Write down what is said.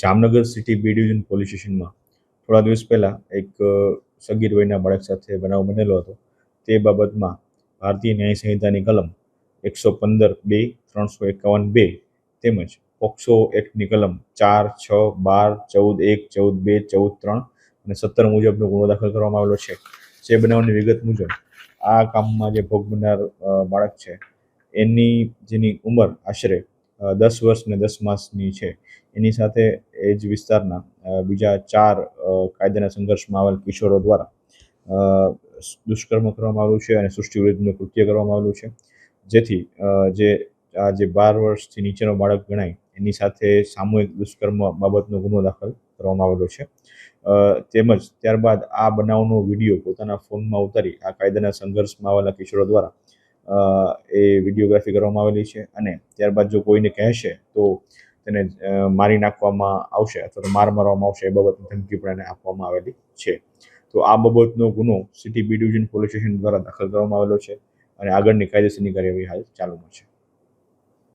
Jamnagar city B division police સ્ટેશનમાં થોડા દિવસ પહેલાં એક સગીર વયના બાળક સાથે બનાવ બનેલો હતો. તે બાબતમાં ભારતીય ન્યાય સંહિતાની કલમ એકસો પંદર બે, ત્રણસો એકાવન બે તેમજ પોક્સો એક્ટની કલમ ચાર, છ, બાર, ચૌદ એક, ચૌદ બે, ચૌદ ત્રણ અને સત્તર મુજબનો ગુનો દાખલ કરવામાં આવેલો છે. જે બનાવની વિગત મુજબ આ કામમાં જે ભોગ બનનાર બાળક છે, એની જેની ઉંમર આશરે દસ વર્ષ ને દસ માસની છે. એની સાથે એ જ વિસ્તારના બીજા ચાર કાયદાના સંઘર્ષમાં આવેલ કિશોરો દ્વારા દુષ્કર્મ કરવામાં આવ્યું છે અને સૃષ્ટિ વિરુદ્ધનું કૃત્ય કરવામાં આવેલું છે. જેથી જે, આ જે બાર વર્ષથી નીચેનો બાળક ગણાય, એની સાથે સામૂહિક દુષ્કર્મ બાબતનો ગુનો દાખલ કરવામાં આવેલો છે. તેમજ ત્યારબાદ આ બનાવનો વીડિયો પોતાના ફોનમાં ઉતારી આ કાયદાના સંઘર્ષમાં આવેલા કિશોરો દ્વારા એ વિડીયોગ્રાફી કરવામાં આવેલી છે અને ત્યારબાદ જો કોઈને કહેશે તો તેને મારી નાખવામાં આવશે અથવા તો માર મારવામાં આવશે એ બાબતની ધમકી પણ એને આપવામાં આવેલી છે. તો આ બાબતનો ગુનો city B division police station દ્વારા દાખલ કરવામાં આવેલો છે અને આગળની કાયદેસરની કાર્યવાહી હાલ ચાલુમાં છે.